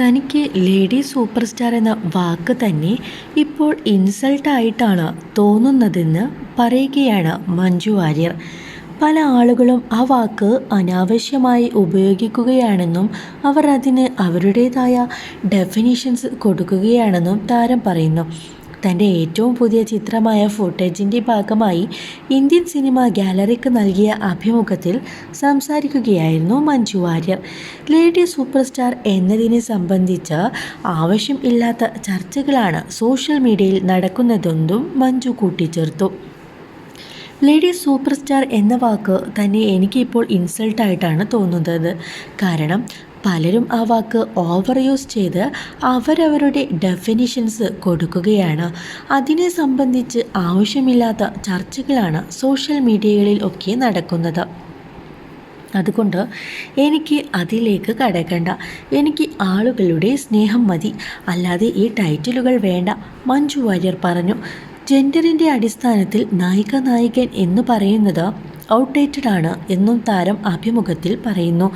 തനിക്ക് lady super star എന്ന വാക്ക് തന്നെ ഇപ്പോൾ ഇൻസൾട്ടായിട്ടാണ് തോന്നുന്നതെന്ന് പറയുകയാണ് മഞ്ജു വാര്യർ. പല ആളുകളും ആ വാക്ക് അനാവശ്യമായി ഉപയോഗിക്കുകയാണെന്നും അവർ അതിന് അവരുടേതായ ഡെഫിനിഷൻസ് കൊടുക്കുകയാണെന്നും താരം പറയുന്നു. തന്റെ ഏറ്റവും പുതിയ ചിത്രമായ ഫുട്ടേജിന്റെ ഭാഗമായി ഇന്ത്യൻ സിനിമ ഗാലറിക്ക് നൽകിയ അഭിമുഖത്തിൽ സംസാരിക്കുകയായിരുന്നു Manju Warrier. Lady super star എന്നതിനെ സംബന്ധിച്ച് ആവശ്യം ഇല്ലാത്ത ചർച്ചകളാണ് സോഷ്യൽ മീഡിയയിൽ നടക്കുന്നതെന്നും മഞ്ജു കൂട്ടിച്ചേർത്തു. ലേഡി സൂപ്പർ സ്റ്റാർ എന്ന വാക്ക് തന്നെ എനിക്കിപ്പോൾ ഇൻസൾട്ടായിട്ടാണ് തോന്നുന്നത്. കാരണം പലരും ആ വാക്ക് ഓവർ യൂസ് ചെയ്ത് അവരവരുടെ ഡെഫിനിഷൻസ് കൊടുക്കുകയാണ്. അതിനെ സംബന്ധിച്ച് ആവശ്യമില്ലാത്ത ചർച്ചകളാണ് സോഷ്യൽ മീഡിയകളിൽ ഒക്കെ നടക്കുന്നത്. അതുകൊണ്ട് എനിക്ക് അതിലേക്ക് കടക്കണ്ട. എനിക്ക് ആളുകളുടെ സ്നേഹം മതി. അല്ലാതെ ഈ ടൈറ്റിലുകൾ വേണ്ട. മഞ്ജു വാര്യർ പറഞ്ഞു ജെൻഡറിന്റെ അടിസ്ഥാനത്തിൽ നായിക നായകൻ എന്ന് പറയുന്നത് ഔട്ട്ഡേറ്റഡ് ആണ് എന്നും താരം അഭിമുഖത്തിൽ പറയുന്നു.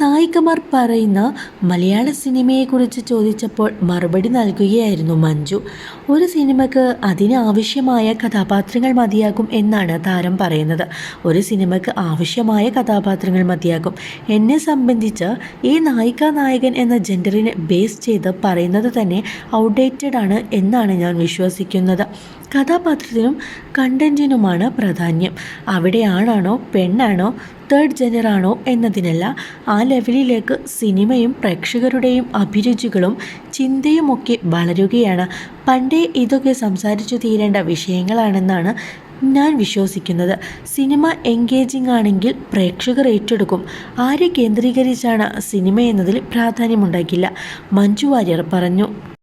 നായികമാർ പറയുന്ന മലയാള സിനിമയെക്കുറിച്ച് ചോദിച്ചപ്പോൾ മറുപടി നൽകുകയായിരുന്നു മഞ്ജു. ഒരു സിനിമക്ക് അതിനാവശ്യമായ കഥാപാത്രങ്ങൾ മതിയാകും എന്നാണ് താരം പറയുന്നത്. ഒരു സിനിമക്ക് ആവശ്യമായ കഥാപാത്രങ്ങൾ മതിയാകും. എന്നെ സംബന്ധിച്ച് ഈ നായിക നായകൻ എന്ന ജെൻഡറിനെ ബേസ് ചെയ്ത് പറയുന്നത് തന്നെ ഔട്ട്ഡേറ്റഡ് ആണ് എന്നാണ് ഞാൻ വിശ്വസിക്കുന്നത്. കഥാപാത്രത്തിനും കണ്ടന്റിനുമാണ് പ്രാധാന്യം. അവിടെയാണാണോ പെണ്ണാണോ തേർഡ് ജനറാണോ എന്നതിനല്ല ആ ലെവലിലേക്ക് സിനിമയും പ്രേക്ഷകരുടെയും അഭിരുചികളും ചിന്തയുമൊക്കെ വളരുകയാണ്. പണ്ടേ ഇതൊക്കെ സംസാരിച്ചു തീരേണ്ട വിഷയങ്ങളാണെന്നാണ് ഞാൻ വിശ്വസിക്കുന്നത്. സിനിമ എൻഗേജിംഗ് ആണെങ്കിൽ പ്രേക്ഷകർ ഏറ്റെടുക്കും. ആരെ കേന്ദ്രീകരിച്ചാണ് സിനിമ എന്നതിൽ പ്രാധാന്യമുണ്ടാക്കില്ല മഞ്ജു വാര്യർ പറഞ്ഞു.